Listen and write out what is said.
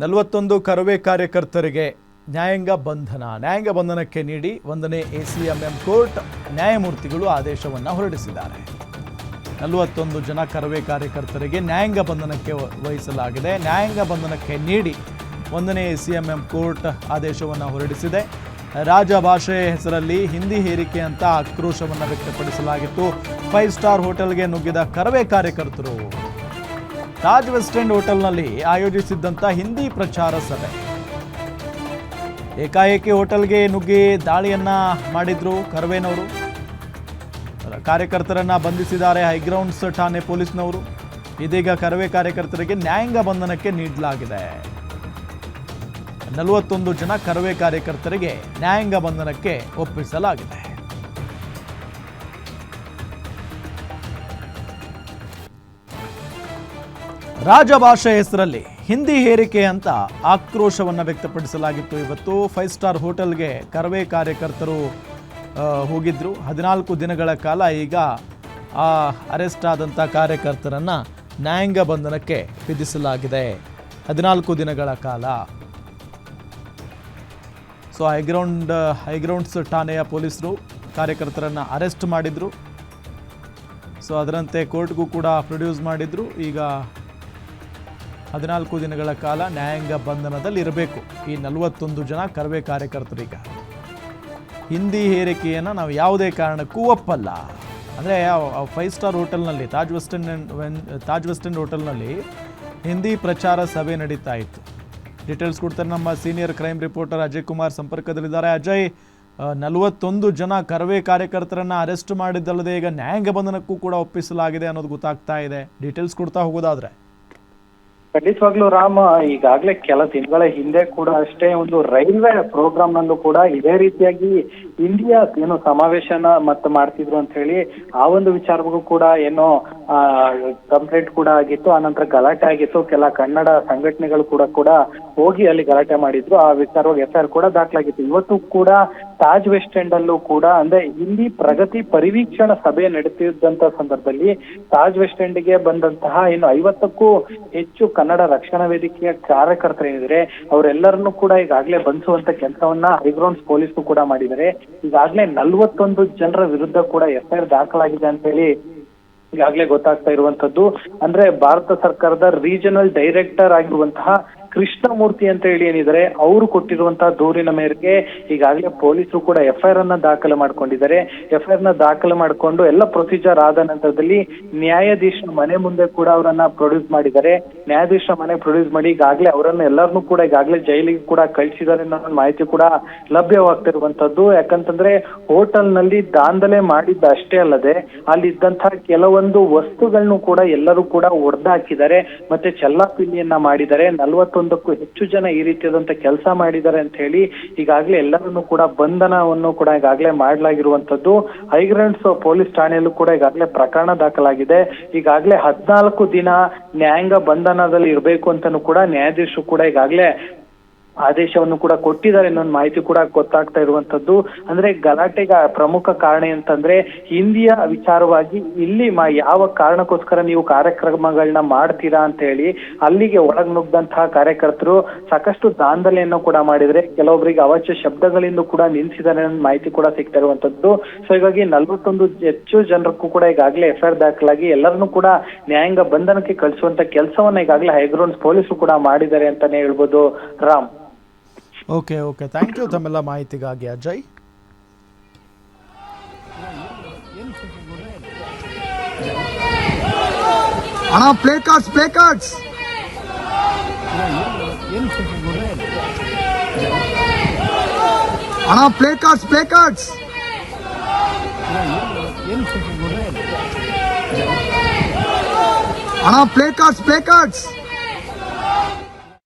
ನಲವತ್ತೊಂದು ಕರವೇ ಕಾರ್ಯಕರ್ತರಿಗೆ ನ್ಯಾಯಾಂಗ ಬಂಧನ. ನ್ಯಾಯಾಂಗ ಬಂಧನಕ್ಕೆ ನೀಡಿ ಒಂದನೇ A C M M court ನ್ಯಾಯಮೂರ್ತಿಗಳು ಆದೇಶವನ್ನು ಹೊರಡಿಸಿದ್ದಾರೆ. ನಲವತ್ತೊಂದು ಜನ ಕರವೇ ಕಾರ್ಯಕರ್ತರಿಗೆ ನ್ಯಾಯಾಂಗ ಬಂಧನಕ್ಕೆ ವಹಿಸಲಾಗಿದೆ. ನ್ಯಾಯಾಂಗ ಬಂಧನಕ್ಕೆ ನೀಡಿ ಒಂದನೇ ಸಿ ಎಂ ಎಂ ಕೋರ್ಟ್ ಆದೇಶವನ್ನು ಹೊರಡಿಸಿದೆ. ರಾಜಭಾಷೆ ಹೆಸರಲ್ಲಿ ಹಿಂದಿ ಹೇರಿಕೆ ಅಂತ ಆಕ್ರೋಶವನ್ನು ವ್ಯಕ್ತಪಡಿಸಲಾಗಿತ್ತು. ಫೈವ್ ಸ್ಟಾರ್ ಹೋಟೆಲ್ಗೆ ನುಗ್ಗಿದ ಕರವೇ ಕಾರ್ಯಕರ್ತರು ತಾಜ್ ವೆಸ್ಟ್ ಎಂಡ್ ಹೋಟೆಲ್ನಲ್ಲಿ ಆಯೋಜಿಸಿದ್ದಂಥ ಹಿಂದಿ ಪ್ರಚಾರ ಸಭೆ. ಏಕಾಏಕಿ ಹೋಟೆಲ್ಗೆ ನುಗ್ಗಿ ದಾಳಿಯನ್ನ ಮಾಡಿದ್ರು ಕರ್ವೇನವರು. ಕಾರ್ಯಕರ್ತರನ್ನ ಬಂಧಿಸಿದ್ದಾರೆ ಹೈಗ್ರೌಂಡ್ಸ್ ಠಾಣೆ ಪೊಲೀಸ್ನವರು. ಇದೀಗ ಕರವೇ ಕಾರ್ಯಕರ್ತರಿಗೆ ನ್ಯಾಯಾಂಗ ಬಂಧನಕ್ಕೆ ನೀಡಲಾಗಿದೆ. ನಲವತ್ತೊಂದು ಜನ ಕರವೇ ಕಾರ್ಯಕರ್ತರಿಗೆ ನ್ಯಾಯಾಂಗ ಬಂಧನಕ್ಕೆ ಒಪ್ಪಿಸಲಾಗಿದೆ. ರಾಜಭಾಷೆ ಹೆಸರಲ್ಲಿ ಹಿಂದಿ ಹೇರಿಕೆ ಅಂತ ಆಕ್ರೋಶವನ್ನು ವ್ಯಕ್ತಪಡಿಸಲಾಗಿತ್ತು. ಇವತ್ತು ಫೈವ್ ಸ್ಟಾರ್ ಹೋಟೆಲ್ಗೆ ಕರವೇ ಕಾರ್ಯಕರ್ತರು ಹೋಗಿದ್ದರು ಹದಿನಾಲ್ಕು ದಿನಗಳ ಕಾಲ ಈಗ ಆ ಅರೆಸ್ಟ್ ಆದಂಥ ಕಾರ್ಯಕರ್ತರನ್ನು ನ್ಯಾಯಾಂಗ ಬಂಧನಕ್ಕೆ ವಿಧಿಸಲಾಗಿದೆ. ಹದಿನಾಲ್ಕು ದಿನಗಳ ಕಾಲ. ಸೊ ಹೈಗ್ರೌಂಡ್ ಹೈಗ್ರೌಂಡ್ಸ್ ಠಾಣೆಯ ಪೊಲೀಸರು ಕಾರ್ಯಕರ್ತರನ್ನು ಅರೆಸ್ಟ್ ಮಾಡಿದರು. ಸೊ ಅದರಂತೆ ಕೋರ್ಟ್ಗೂ ಕೂಡ ಪ್ರೊಡ್ಯೂಸ್ ಮಾಡಿದರು. ಈಗ ಹದಿನಾಲ್ಕು ದಿನಗಳ ಕಾಲ ನ್ಯಾಯಾಂಗ ಬಂಧನದಲ್ಲಿ ಇರಬೇಕು ಈ ನಲವತ್ತೊಂದು ಜನ ಕರವೇ ಕಾರ್ಯಕರ್ತರೀಗ ಹಿಂದಿ ಹೇರಿಕೆಯನ್ನು ನಾವು ಯಾವುದೇ ಕಾರಣಕ್ಕೂ ಒಪ್ಪಲ್ಲ. ಅಂದರೆ ಫೈವ್ ಸ್ಟಾರ್ ಹೋಟೆಲ್ನಲ್ಲಿ, Taj western end Taj western ಹೋಟೆಲ್ನಲ್ಲಿ ಹಿಂದಿ ಪ್ರಚಾರ ಸಭೆ ನಡೀತಾ ಇತ್ತು. ಡೀಟೇಲ್ಸ್ ಕೊಡ್ತಾರೆ ನಮ್ಮ senior crime reporter Ajay Kumar ಸಂಪರ್ಕದಲ್ಲಿದ್ದಾರೆ. ಅಜಯ್ ನಲವತ್ತೊಂದು ಜನ ಕರವೇ ಕಾರ್ಯಕರ್ತರನ್ನ ಅರೆಸ್ಟ್ ಮಾಡಿದ್ದಲ್ಲದೆ ಈಗ ನ್ಯಾಯಾಂಗ ಬಂಧನಕ್ಕೂ ಕೂಡ ಒಪ್ಪಿಸಲಾಗಿದೆ ಅನ್ನೋದು ಗೊತ್ತಾಗ್ತಾ ಇದೆ. ಡೀಟೇಲ್ಸ್ ಕೊಡ್ತಾ ಹೋಗೋದಾದ್ರೆ. ಖಂಡಿತವಾಗ್ಲೂ ರಾಮ, ಈಗಾಗ್ಲೇ ಕೆಲ ತಿಂಗಳ ಹಿಂದೆ ಕೂಡ ಅಷ್ಟೇ ಒಂದು ರೈಲ್ವೆ ಪ್ರೋಗ್ರಾಮ್ ನಲ್ಲೂ ಕೂಡ ಇದೇ ರೀತಿಯಾಗಿ ಇಂಡಿಯಾ ಏನು ಸಮಾವೇಶನ ಮತ್ತೆ ಮಾಡ್ತಿದ್ರು ಅಂತ ಹೇಳಿ ಆ ಒಂದು ವಿಚಾರಕ್ಕೂ ಕೂಡ ಏನೋ ಕಂಪ್ಲೇಂಟ್ ಕೂಡ ಆಗಿತ್ತು. ಆನಂತರ ಗಲಾಟೆ ಆಗಿತ್ತು. ಕೆಲ ಕನ್ನಡ ಸಂಘಟನೆಗಳು ಕೂಡ ಕೂಡ ಹೋಗಿ ಅಲ್ಲಿ ಗಲಾಟೆ ಮಾಡಿದ್ರು. ಆ ವಿಚಾರವಾಗಿ ಎಫ್ ಕೂಡ ದಾಖಲಾಗಿತ್ತು. ಇವತ್ತು ಕೂಡ ತಾಜ್ ವೆಸ್ಟ್ ಎಂಡ್ ಅಲ್ಲೂ ಕೂಡ, ಅಂದ್ರೆ ಹಿಂದಿ ಪ್ರಗತಿ ಪರಿವೀಕ್ಷಣಾ ಸಭೆ ನಡೆಸಿದಂತ ಸಂದರ್ಭದಲ್ಲಿ ತಾಜ್ ವೆಸ್ಟ್ ಎಂಡ್ಗೆ ಬಂದಂತಹ ಏನು ಐವತ್ತಕ್ಕೂ ಹೆಚ್ಚು ಕನ್ನಡ ರಕ್ಷಣಾ ವೇದಿಕೆಯ ಕಾರ್ಯಕರ್ತರೇನಿದ್ರೆ, ಅವರೆಲ್ಲರನ್ನೂ ಕೂಡ ಈಗಾಗಲೇ ಬಂಧಿಸುವಂತ ಕೆಲಸವನ್ನ ಹೈಗ್ರೌಂಡ್ಸ್ ಪೊಲೀಸರು ಕೂಡ ಮಾಡಿದ್ದಾರೆ. ಈಗಾಗಲೇ ನಲ್ವತ್ತೊಂದು ಜನರ ವಿರುದ್ಧ ಕೂಡ ಎಫ್ಐಆರ್ ದಾಖಲಾಗಿದೆ ಅಂತ ಹೇಳಿ ಈಗಾಗಲೇ ಗೊತ್ತಾಗ್ತಾ ಇರುವಂತದ್ದು ಅಂದ್ರೆ ಭಾರತ ಸರ್ಕಾರದ ರೀಜನಲ್ ಡೈರೆಕ್ಟರ್ ಆಗಿರುವಂತಹ ಕೃಷ್ಣಮೂರ್ತಿ ಅಂತ ಹೇಳಿ ಏನಿದ್ದಾರೆ, ಅವರು ಕೊಟ್ಟಿರುವಂತಹ ದೂರಿನ ಮೇರೆಗೆ ಈಗಾಗಲೇ ಪೊಲೀಸರು ಕೂಡ ಎಫ್ಐಆರ್ ಅನ್ನ ದಾಖಲೆ ಮಾಡ್ಕೊಂಡಿದ್ದಾರೆ. ಎಫ್ಐಆರ್ನ ದಾಖಲೆ ಮಾಡಿಕೊಂಡು ಎಲ್ಲ ಪ್ರೊಸೀಜರ್ ಆದ ನಂತರದಲ್ಲಿ ನ್ಯಾಯಾಧೀಶ ಮನೆ ಮುಂದೆ ಕೂಡ ಅವರನ್ನ ಪ್ರೊಡ್ಯೂಸ್ ಮಾಡಿದ್ದಾರೆ. ನ್ಯಾಯಾಧೀಶ ಮನೆ ಪ್ರೊಡ್ಯೂಸ್ ಮಾಡಿ ಈಗಾಗಲೇ ಅವರನ್ನ ಎಲ್ಲರನ್ನೂ ಕೂಡ ಈಗಾಗಲೇ ಜೈಲಿಗೆ ಕೂಡ ಕಳಿಸಿದ್ದಾರೆ ಅನ್ನೋ ಮಾಹಿತಿ ಕೂಡ ಲಭ್ಯವಾಗ್ತಿರುವಂತದ್ದು ಯಾಕಂತಂದ್ರೆ ಹೋಟೆಲ್ನಲ್ಲಿ ದಾಂಧಲೆ ಮಾಡಿದ್ದ ಅಷ್ಟೇ ಅಲ್ಲದೆ ಅಲ್ಲಿದ್ದಂತಹ ಕೆಲವೊಂದು ವಸ್ತುಗಳನ್ನು ಕೂಡ ಎಲ್ಲರೂ ಕೂಡ ಒಡೆದಾಕಿದ್ದಾರೆ. ಮತ್ತೆ ಚೆಲ್ಲಾಪಿಲ್ಲಿಯನ್ನ ಮಾಡಿದ್ದಾರೆ. ನಲವತ್ತೊಂದಕ್ಕೂ ಹೆಚ್ಚು ಜನ ಈ ರೀತಿಯಾದಂತ ಕೆಲಸ ಮಾಡಿದ್ದಾರೆ ಅಂತ ಹೇಳಿ ಈಗಾಗಲೇ ಎಲ್ಲರನ್ನೂ ಕೂಡ ಬಂಧನವನ್ನು ಕೂಡ ಈಗಾಗಲೇ ಮಾಡಲಾಗಿರುವಂತದ್ದು ಹೈಗ್ರೌಂಡ್ಸ್ ಪೊಲೀಸ್ ಠಾಣೆಯಲ್ಲೂ ಕೂಡ ಈಗಾಗಲೇ ಪ್ರಕರಣ ದಾಖಲಾಗಿದೆ. ಈಗಾಗಲೇ ಹದಿನಾಲ್ಕು ದಿನ ನ್ಯಾಯಾಂಗ ಬಂಧನದಲ್ಲಿ ಇರಬೇಕು ಅಂತಾನೂ ಕೂಡ ನ್ಯಾಯಾಧೀಶರು ಕೂಡ ಈಗಾಗಲೇ ಆದೇಶವನ್ನು ಕೂಡ ಕೊಟ್ಟಿದ್ದಾರೆ. ಅನ್ನೋ ಮಾಹಿತಿ ಕೂಡ ಗೊತ್ತಾಗ್ತಾ ಇರುವಂತದ್ದು. ಅಂದ್ರೆ ಗಲಾಟೆಗ ಪ್ರಮುಖ ಕಾರಣ ಅಂತಂದ್ರೆ ಹಿಂದಿಯ ವಿಚಾರವಾಗಿ ಇಲ್ಲಿ ಯಾವ ಕಾರಣಕ್ಕೋಸ್ಕರ ನೀವು ಕಾರ್ಯಕ್ರಮಗಳನ್ನ ಮಾಡ್ತೀರಾ ಅಂತ ಹೇಳಿ ಅಲ್ಲಿಗೆ ಒಳಗ್ ನುಗ್ಗಂತಹ ಕಾರ್ಯಕರ್ತರು ಸಾಕಷ್ಟು ದಾಂಧಲೆಯನ್ನು ಕೂಡ ಮಾಡಿದ್ರೆ ಕೆಲವೊಬ್ಬರಿಗೆ ಅವಾಚ್ಯ ಶಬ್ದಗಳಿಂದ ಕೂಡ ನಿಲ್ಸಿದ್ದಾರೆ ಅನ್ನೋ ಮಾಹಿತಿ ಕೂಡ ಸಿಗ್ತಾ ಇರುವಂತದ್ದು. ಸೊ ಹೀಗಾಗಿ ನಲ್ವತ್ತೊಂದು ಹೆಚ್ಚು ಜನರಕ್ಕೂ ಕೂಡ ಈಗಾಗಲೇ ಎಫ್ಐಆರ್ ದಾಖಲಾಗಿ ಎಲ್ಲರನ್ನೂ ಕೂಡ ನ್ಯಾಯಾಂಗ ಬಂಧನಕ್ಕೆ ಕಳಿಸುವಂತ ಕೆಲಸವನ್ನ ಈಗಾಗಲೇ ಹೈಗ್ರೌಂಡ್ಸ್ ಪೊಲೀಸರು ಕೂಡ ಮಾಡಿದ್ದಾರೆ ಅಂತಾನೆ ಹೇಳ್ಬೋದು. Ram. Okay okay thank you ತಮ್ಮೆಲ್ಲ ಮಾಹಿತಿಗಾಗಿ ಅಜಯ್ ಅಣ್ಣ ಪ್ಲೇ ಕಾರ್ಡ್ಸ್ ಪ್ಲೇ ಕಾರ್ಡ್ಸ್ ಅಣ್ಣ ಪ್ಲೇ ಕಾರ್ಡ್ಸ್ ಪ್ಲೇ ಕಾರ್ಡ್ಸ್ ಅಣ್ಣ ಪ್ಲೇ ಕಾರ್ಡ್ಸ್ ಪ್ಲೇ ಕಾರ್ಡ್ಸ್